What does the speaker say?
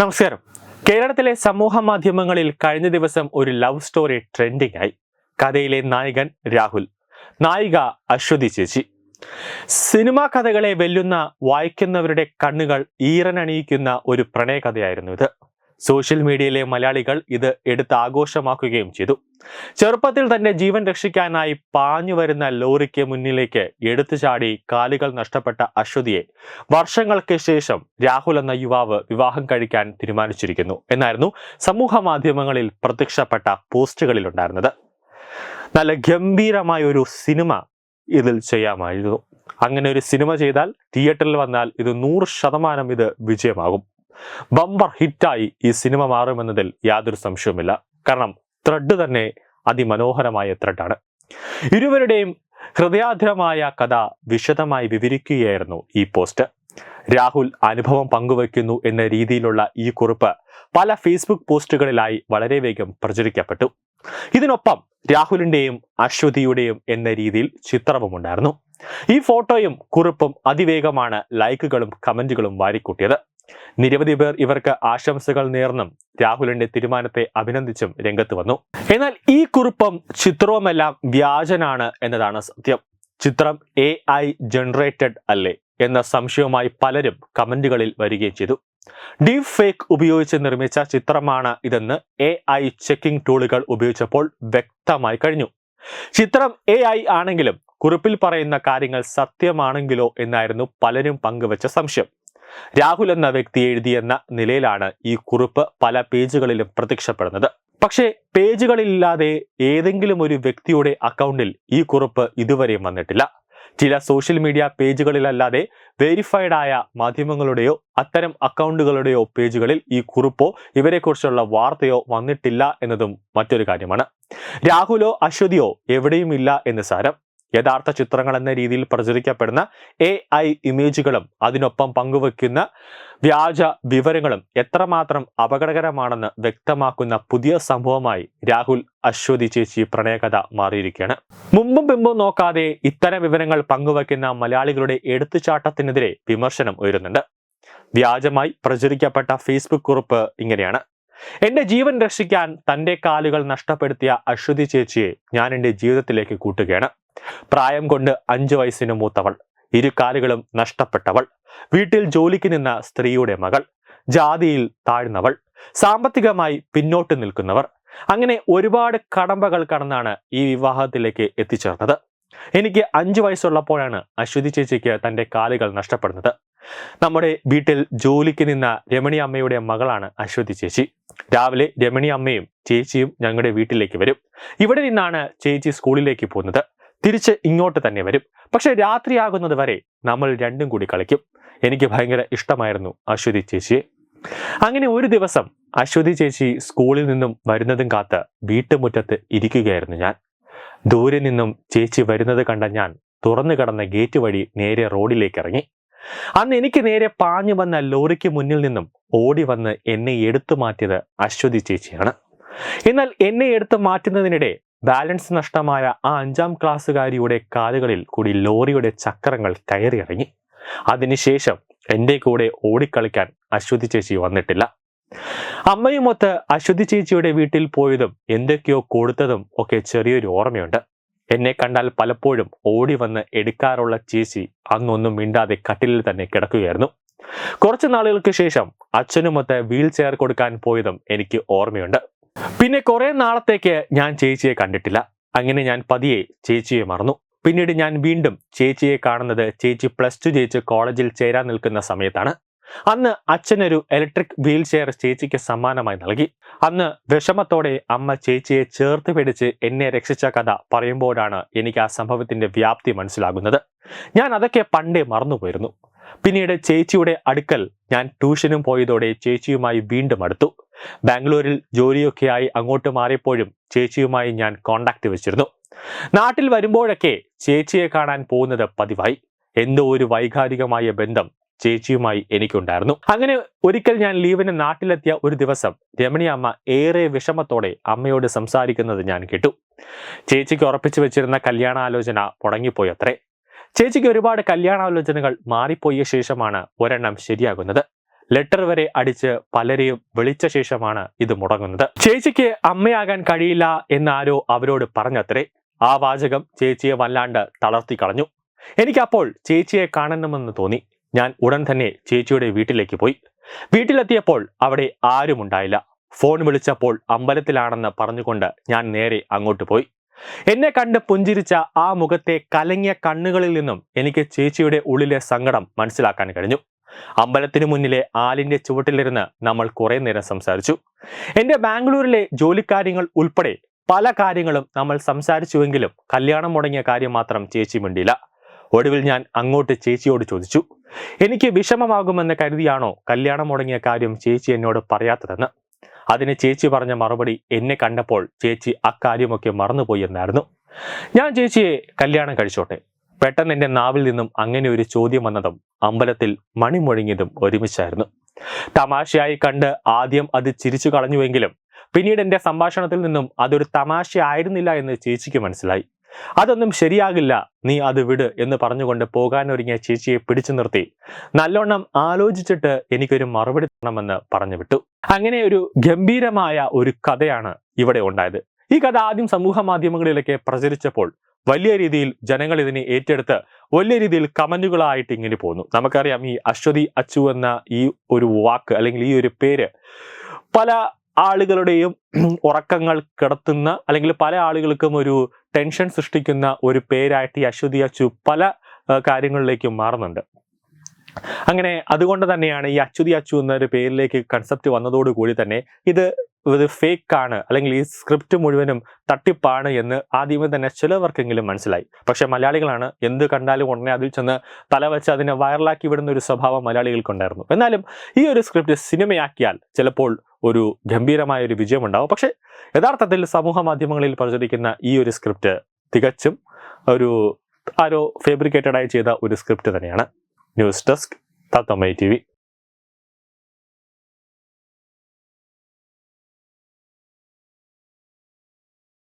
നമസ്കാരം. കേരളത്തിലെ സമൂഹ മാധ്യമങ്ങളിൽ കഴിഞ്ഞ ദിവസം ഒരു ലവ് സ്റ്റോറി ട്രെൻഡിംഗ് ആയി കഥയിലെ നായകൻ രാഹുൽ നായിക അശ്വതി ചേച്ചി. സിനിമാ കഥകളെ വെല്ലുന്ന വായിക്കുന്നവരുടെ കണ്ണുകൾ ഈറനണിയിക്കുന്ന ഒരു പ്രണയകഥയായിരുന്നു ഇത്. സോഷ്യൽ മീഡിയയിലെ മലയാളികൾ ഇത് എടുത്ത് ആഘോഷമാക്കുകയും ചെയ്തു. ചെറുപ്പത്തിൽ തന്റെ ജീവൻ രക്ഷിക്കാനായി പാഞ്ഞു വരുന്ന ലോറിക്ക് മുന്നിലേക്ക് എടുത്തു ചാടി കാലുകൾ നഷ്ടപ്പെട്ട അശ്വതിയെ വർഷങ്ങൾക്ക് ശേഷം രാഹുൽ എന്ന യുവാവ് വിവാഹം കഴിക്കാൻ തീരുമാനിച്ചിരിക്കുന്നു എന്നായിരുന്നു സമൂഹ മാധ്യമങ്ങളിൽ പ്രത്യക്ഷപ്പെട്ട പോസ്റ്റുകളിൽ ഉണ്ടായിരുന്നത്. നല്ല ഗംഭീരമായ ഒരു സിനിമ ഇതിൽ ചെയ്യാമായിരുന്നു. അങ്ങനെ ഒരു സിനിമ ചെയ്താൽ തിയേറ്ററിൽ വന്നാൽ ഇത് നൂറ് ശതമാനം ഇത് വിജയമാകും. ബമ്പർ ഹിറ്റായി ഈ സിനിമ മാറുമെന്നതിൽ യാതൊരു സംശയവുമില്ല. കാരണം ത്രെഡ് തന്നെ അതിമനോഹരമായ ത്രെഡാണ് ഇരുവരുടെയും ഹൃദയാധരമായ കഥ വിശദമായി വിവരിക്കുകയായിരുന്നു ഈ പോസ്റ്റ്. രാഹുൽ അനുഭവം പങ്കുവയ്ക്കുന്നു എന്ന രീതിയിലുള്ള ഈ കുറിപ്പ് പല ഫേസ്ബുക്ക് പോസ്റ്റുകളിലായി വളരെ വേഗം പ്രചരിക്കപ്പെട്ടു. ഇതിനൊപ്പം രാഹുലിന്റെയും അശ്വതിയുടെയും എന്ന രീതിയിൽ ചിത്രവും ഉണ്ടായിരുന്നു ഈ ഫോട്ടോയും കുറിപ്പും അതിവേഗമാണ് ലൈക്കുകളും കമന്റുകളും വാരിക്കൂട്ടിയത്. നിരവധി പേർ ഇവർക്ക് ആശംസകൾ നേർന്നും രാഹുലിന്റെ തീരുമാനത്തെ അഭിനന്ദിച്ചും രംഗത്ത് വന്നു. എന്നാൽ ഈ കുറിപ്പും ചിത്രവുമെല്ലാം വ്യാജനാണ് എന്നതാണ് സത്യം. ചിത്രം എ ഐ ജനറേറ്റഡ് അല്ലേ എന്ന സംശയവുമായി പലരും കമന്റുകളിൽ വരികയും ചെയ്തു. ഡീപ് ഫേക്ക് ഉപയോഗിച്ച് നിർമ്മിച്ച ചിത്രമാണ് ഇതെന്ന് എ ഐ ചെക്കിംഗ് ടൂളുകൾ ഉപയോഗിച്ചപ്പോൾ വ്യക്തമായി കഴിഞ്ഞു. ചിത്രം എ ഐ ആണെങ്കിലും കുറിപ്പിൽ പറയുന്ന കാര്യങ്ങൾ സത്യമാണെങ്കിലോ എന്നായിരുന്നു പലരും പങ്കുവച്ച സംശയം. രാഹുൽ എന്ന വ്യക്തി എഴുതിയെന്ന നിലയിലാണ് ഈ കുറിപ്പ് പല പേജുകളിലും പ്രത്യക്ഷപ്പെടുന്നത്. പക്ഷേ പേജുകളില്ലാതെ ഏതെങ്കിലും ഒരു വ്യക്തിയുടെ അക്കൗണ്ടിൽ ഈ കുറിപ്പ് ഇതുവരെയും വന്നിട്ടില്ല. ചില സോഷ്യൽ മീഡിയ പേജുകളിലല്ലാതെ വെരിഫൈഡ് ആയ മാധ്യമങ്ങളുടെയോ അത്തരം അക്കൗണ്ടുകളുടെയോ പേജുകളിൽ ഈ കുറിപ്പോ ഇവരെക്കുറിച്ചുള്ള വാർത്തയോ വന്നിട്ടില്ല എന്നതും മറ്റൊരു കാര്യമാണ്. രാഹുലോ അശ്വതിയോ എവിടെയും ഇല്ല എന്ന് സാരം. യഥാർത്ഥ ചിത്രങ്ങൾ എന്ന രീതിയിൽ പ്രചരിക്കപ്പെടുന്ന എ ഐ ഇമേജുകളും അതിനൊപ്പം പങ്കുവെക്കുന്ന വ്യാജ വിവരങ്ങളും എത്രമാത്രം അപകടകരമാണെന്ന് വ്യക്തമാക്കുന്ന പുതിയ സംഭവമായി രാഹുൽ അശ്വതി ചേച്ചി പ്രണയകഥ മാറിയിരിക്കുകയാണ്. മുമ്പും പിമ്പും നോക്കാതെ ഇത്തരം വിവരങ്ങൾ പങ്കുവെക്കുന്ന മലയാളികളുടെ എടുത്തുചാട്ടത്തിനെതിരെ വിമർശനം ഉയരുന്നുണ്ട്. വ്യാജമായി പ്രചരിക്കപ്പെട്ട ഫേസ്ബുക്ക് കുറിപ്പ് ഇങ്ങനെയാണ്. എന്റെ ജീവൻ രക്ഷിക്കാൻ തന്റെ കാലുകൾ നഷ്ടപ്പെടുത്തിയ അശ്വതി ചേച്ചിയെ ഞാൻ എന്റെ ജീവിതത്തിലേക്ക് കൂട്ടുകയാണ്. പ്രായം കൊണ്ട് അഞ്ചു വയസ്സിന് മൂത്തവൾ ഇരു കാലുകളും നഷ്ടപ്പെട്ടവൾ വീട്ടിൽ ജോലിക്ക് നിന്ന സ്ത്രീയുടെ മകൾ ജാതിയിൽ താഴ്ന്നവൾ സാമ്പത്തികമായി പിന്നോട്ട് നിൽക്കുന്നവർ. അങ്ങനെ ഒരുപാട് കടമ്പകൾ കടന്നാണ് ഈ വിവാഹത്തിലേക്ക് എത്തിച്ചേർന്നത്. എനിക്ക് അഞ്ചു വയസ്സുള്ളപ്പോഴാണ് അശ്വതി ചേച്ചിക്ക് തന്റെ കാലുകൾ നഷ്ടപ്പെടുന്നത്. നമ്മുടെ വീട്ടിൽ ജോലിക്ക് നിന്ന രമണി അമ്മയുടെ മകളാണ് അശ്വതി ചേച്ചി. രാവിലെ രമണി അമ്മയും ചേച്ചിയും ഞങ്ങളുടെ വീട്ടിലേക്ക് വരും. ഇവിടെ നിന്നാണ് ചേച്ചി സ്കൂളിലേക്ക് പോകുന്നത്. തിരിച്ച് ഇങ്ങോട്ട് തന്നെ വരും. പക്ഷെ രാത്രിയാകുന്നത് വരെ നമ്മൾ രണ്ടും കൂടി കളിക്കും. എനിക്ക് ഭയങ്കര ഇഷ്ടമായിരുന്നു അശ്വതി ചേച്ചിയെ. അങ്ങനെ ഒരു ദിവസം അശ്വതി ചേച്ചി സ്കൂളിൽ നിന്നും വരുന്നതും കാത്ത് വീട്ടുമുറ്റത്ത് ഇരിക്കുകയായിരുന്നു ഞാൻ. ദൂരെ നിന്നും ചേച്ചി വരുന്നത് കണ്ട ഞാൻ തുറന്നു കടന്ന ഗേറ്റ് വഴി നേരെ റോഡിലേക്ക് ഇറങ്ങി. അന്ന് എനിക്ക് നേരെ പാഞ്ഞു വന്ന ലോറിക്ക് മുന്നിൽ നിന്നും ഓടി വന്ന് എന്നെ എടുത്തു മാറ്റിയത് അശ്വതി ചേച്ചിയാണ്. എന്നാൽ എന്നെ എടുത്തു മാറ്റുന്നതിനിടെ ബാലൻസ് നഷ്ടമായ ആ അഞ്ചാം ക്ലാസ്സുകാരിയുടെ കാലുകളിൽ കൂടി ലോറിയുടെ ചക്രങ്ങൾ കയറിയിറങ്ങി. അതിനുശേഷം എന്റെ കൂടെ ഓടിക്കളിക്കാൻ അശ്വതി ചേച്ചി വന്നിട്ടില്ല. അമ്മയുമൊത്ത് അശ്വതി ചേച്ചിയുടെ വീട്ടിൽ പോയതും എന്തൊക്കെയോ കൊടുത്തതും ഒക്കെ ചെറിയൊരു ഓർമ്മയുണ്ട്. എന്നെ കണ്ടാൽ പലപ്പോഴും ഓടി വന്ന് എടുക്കാറുള്ള ചേച്ചി അന്നൊന്നും മിണ്ടാതെ കട്ടിലിൽ തന്നെ കിടക്കുകയായിരുന്നു. കുറച്ചു നാളുകൾക്ക് ശേഷം അച്ഛനുമൊത്ത് വീൽ ചെയർ കൊടുക്കാൻ പോയതും എനിക്ക് ഓർമ്മയുണ്ട്. പിന്നെ കുറെ നാളത്തേക്ക് ഞാൻ ചേച്ചിയെ കണ്ടിട്ടില്ല. അങ്ങനെ ഞാൻ പതിയെ ചേച്ചിയെ മറന്നു. പിന്നീട് ഞാൻ വീണ്ടും ചേച്ചിയെ കാണുന്നത് ചേച്ചി പ്ലസ് ടു ജയിച്ച് കോളേജിൽ ചേരാൻ നിൽക്കുന്ന സമയത്താണ്. അന്ന് അച്ഛനൊരു ഇലക്ട്രിക് വീൽ ചെയർ ചേച്ചിക്ക് സമ്മാനമായി നൽകി. അന്ന് വിഷമത്തോടെ അമ്മ ചേച്ചിയെ ചേർത്ത് പിടിച്ച് എന്നെ രക്ഷിച്ച കഥ പറയുമ്പോഴാണ് എനിക്ക് ആ സംഭവത്തിന്റെ വ്യാപ്തി മനസ്സിലാകുന്നത്. ഞാൻ അതൊക്കെ പണ്ടേ മറന്നുപോയിരുന്നു. പിന്നീട് ചേച്ചിയുടെ അടുക്കൽ ഞാൻ ട്യൂഷനും പോയതോടെ ചേച്ചിയുമായി വീണ്ടും അടുത്തു. ബാംഗ്ലൂരിൽ ജോലിയൊക്കെയായി അങ്ങോട്ട് മാറിയപ്പോഴും ചേച്ചിയുമായി ഞാൻ കോണ്ടാക്ട് വെച്ചിരുന്നു. നാട്ടിൽ വരുമ്പോഴൊക്കെ ചേച്ചിയെ കാണാൻ പോകുന്നത് പതിവായി. എന്തോ ഒരു വൈകാരികമായ ബന്ധം ചേച്ചിയുമായി എനിക്കുണ്ടായിരുന്നു. അങ്ങനെ ഒരിക്കൽ ഞാൻ ലീവിന് നാട്ടിലെത്തിയ ഒരു ദിവസം രമണി അമ്മ ഏറെ വിഷമത്തോടെ അമ്മയോട് സംസാരിക്കുന്നത് ഞാൻ കേട്ടു. ചേച്ചിക്ക് ഉറപ്പിച്ചു വെച്ചിരുന്ന കല്യാണാലോചന മുടങ്ങിപ്പോയത്രേ. ചേച്ചിക്ക് ഒരുപാട് കല്യാണാലോചനകൾ മാറിപ്പോയ ശേഷമാണ് ഒരെണ്ണം ശരിയാകുന്നത്. ലെറ്റർ വരെ അടിച്ച് പലരെയും വിളിച്ച ശേഷമാണ് ഇത് മുടങ്ങുന്നത്. ചേച്ചിക്ക് അമ്മയാകാൻ കഴിയില്ല എന്നാരോ അവരോട് പറഞ്ഞത്രേ ആ വാചകം ചേച്ചിയെ വല്ലാണ്ട് തളർത്തി കളഞ്ഞു. എനിക്കപ്പോൾ ചേച്ചിയെ കാണണമെന്ന് തോന്നി. ഞാൻ ഉടൻ തന്നെ ചേച്ചിയുടെ വീട്ടിലേക്ക് പോയി. വീട്ടിലെത്തിയപ്പോൾ അവിടെ ആരുമുണ്ടായില്ല. ഫോൺ വിളിച്ചപ്പോൾ അമ്പലത്തിലാണെന്ന് പറഞ്ഞുകൊണ്ട് ഞാൻ നേരെ അങ്ങോട്ട് പോയി. എന്നെ കണ്ട് പുഞ്ചിരിച്ച ആ മുഖത്തെ കലങ്ങിയ കണ്ണുകളിൽ നിന്നും എനിക്ക് ചേച്ചിയുടെ ഉള്ളിലെ സങ്കടം മനസ്സിലാക്കാൻ കഴിഞ്ഞു. അമ്പലത്തിനു മുന്നിലെ ആലിന്റെ ചുവട്ടിലിരുന്ന് നമ്മൾ കുറെ നേരം സംസാരിച്ചു. എന്റെ ബാംഗ്ലൂരിലെ ജോലിക്കാര്യങ്ങൾ ഉൾപ്പെടെ പല കാര്യങ്ങളും നമ്മൾ സംസാരിച്ചുവെങ്കിലും കല്യാണം മുടങ്ങിയ കാര്യം മാത്രം ചേച്ചി മിണ്ടിയില്ല. ഒടുവിൽ ഞാൻ അങ്ങോട്ട് ചേച്ചിയോട് ചോദിച്ചു എനിക്ക് വിഷമമാകുമെന്ന് കരുതിയാണോ കല്യാണം മുടങ്ങിയ കാര്യം ചേച്ചി എന്നോട് പറയാത്തതെന്ന്? അതിന് ചേച്ചി പറഞ്ഞ മറുപടി എന്നെ കണ്ടപ്പോൾ ചേച്ചി അക്കാര്യമൊക്കെ മറന്നുപോയി എന്നായിരുന്നു. ഞാൻ ചേച്ചിയെ കല്യാണം കഴിച്ചോട്ടെ. പെട്ടെന്ന് എന്റെ നാവിൽ നിന്നും അങ്ങനെ ഒരു ചോദ്യം വന്നതും അമ്പലത്തിൽ മണി ഒരുമിച്ചായിരുന്നു. തമാശയായി കണ്ട് ആദ്യം അത് ചിരിച്ചു കളഞ്ഞുവെങ്കിലും പിന്നീട് എന്റെ സംഭാഷണത്തിൽ നിന്നും അതൊരു തമാശ ആയിരുന്നില്ല എന്ന് ചേച്ചിക്ക് മനസ്സിലായി. അതൊന്നും ശരിയാകില്ല നീ അത് വിട് എന്ന് പറഞ്ഞുകൊണ്ട് പോകാനൊരുങ്ങിയ ചേച്ചിയെ പിടിച്ചു നിർത്തി. നല്ലോണം ആലോചിച്ചിട്ട് എനിക്കൊരു മറുപടി തരണമെന്ന് പറഞ്ഞു വിട്ടു. അങ്ങനെ ഒരു ഗംഭീരമായ ഒരു കഥയാണ് ഇവിടെ ഉണ്ടായത്. ഈ കഥ ആദ്യം സമൂഹ മാധ്യമങ്ങളിലൊക്കെ പ്രചരിച്ചപ്പോൾ വലിയ രീതിയിൽ ജനങ്ങൾ ഇതിനെ ഏറ്റെടുത്ത് വലിയ രീതിയിൽ കമന്റുകളായിട്ട് ഇങ്ങനെ പോകുന്നു നമുക്കറിയാം ഈ അശ്വതി അച്ചു എന്ന ഈ ഒരു വാക്ക് അല്ലെങ്കിൽ ഈ ഒരു പേര് പല ആളുകളുടെയും ഉറക്കങ്ങൾ കിടത്തുന്ന അല്ലെങ്കിൽ പല ആളുകൾക്കും ഒരു ടെൻഷൻ സൃഷ്ടിക്കുന്ന ഒരു പേരായിട്ട് ഈ അശ്വതി അച്ചു പല കാര്യങ്ങളിലേക്കും മാറുന്നുണ്ട്. അങ്ങനെ അതുകൊണ്ട് തന്നെയാണ് ഈ അച്യുതി അച്ചു എന്നൊരു പേരിലേക്ക് കൺസെപ്റ്റ് വന്നതോടുകൂടി തന്നെ ഇത് ഇത് ഫേക്ക് ആണ്. അല്ലെങ്കിൽ ഈ സ്ക്രിപ്റ്റ് മുഴുവനും തട്ടിപ്പാണ് എന്ന് ആദ്യമേ തന്നെ ചിലവർക്കെങ്കിലും മനസ്സിലായി. പക്ഷെ മലയാളികളാണ് എന്ത് കണ്ടാലും ഉടനെ അതിൽ ചെന്ന് തലവെച്ച് അതിനെ വൈറലാക്കി വിടുന്ന ഒരു സ്വഭാവം മലയാളികൾക്കുണ്ടായിരുന്നു. എന്നാലും ഈ ഒരു സ്ക്രിപ്റ്റ് സിനിമയാക്കിയാൽ ചിലപ്പോൾ ഒരു ഗംഭീരമായ ഒരു വിജയമുണ്ടാവും. പക്ഷെ യഥാർത്ഥത്തിൽ സമൂഹ മാധ്യമങ്ങളിൽ പ്രചരിക്കുന്ന ഈ ഒരു സ്ക്രിപ്റ്റ് തികച്ചും ഒരു ആരോ ഫേബ്രിക്കേറ്റഡായി ചെയ്ത ഒരു സ്ക്രിപ്റ്റ് തന്നെയാണ്. ന്യൂസ് ഡെസ്ക് തത്തമ്മ ടി